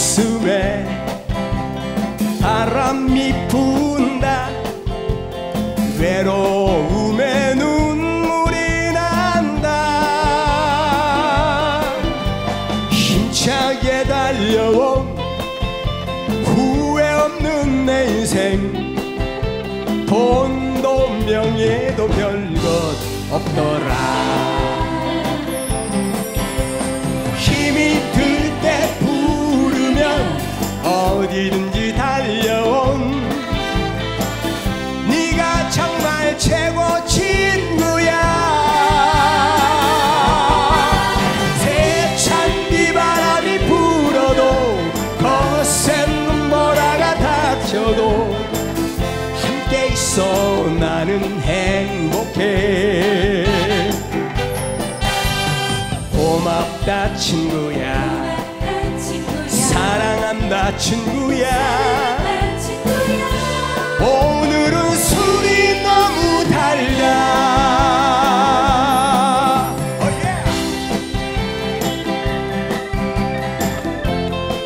가슴에 바람이 분다. 외로움에 눈물이 난다. 힘차게 달려온 후회 없는 내 인생. 돈도 명예도 별것 없더라. 나는 행복해. 고맙다 친구야. 사랑한다 친구야. 오늘은 술이 너무 달다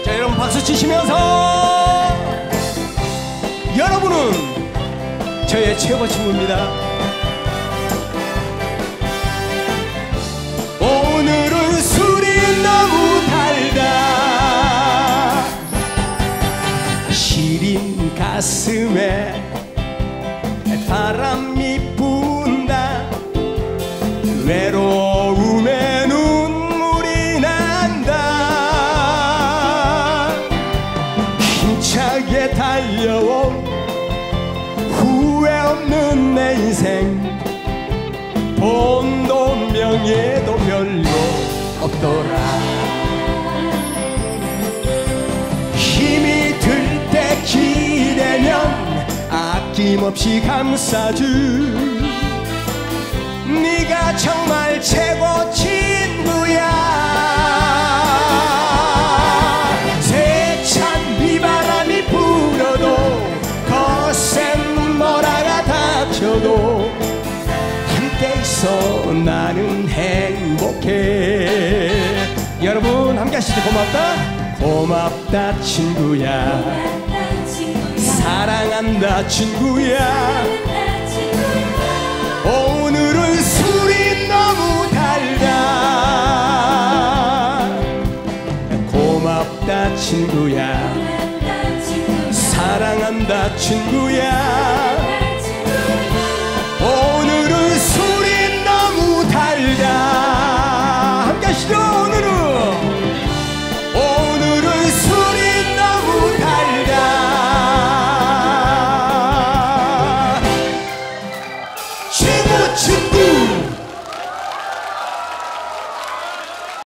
자 여러분 박수 치시면서 여러분은 저의 최고 친구입니다. 오늘은 술이 너무 달다. 시린 가슴에 바람이 분다. 외로움에 눈물이 난다. 힘차게 달려온 내 인생. 돈도 명예도 별로 없더라. 힘이 들 때 기대면 아낌없이 감싸줄. 네가 정말 최고 나는 행복해. 여러분 함께 하시죠. 고맙다. 고맙다 친구야. 사랑한다 친구야. 오늘은 술이 너무 달다. 고맙다 친구야. 사랑한다 친구야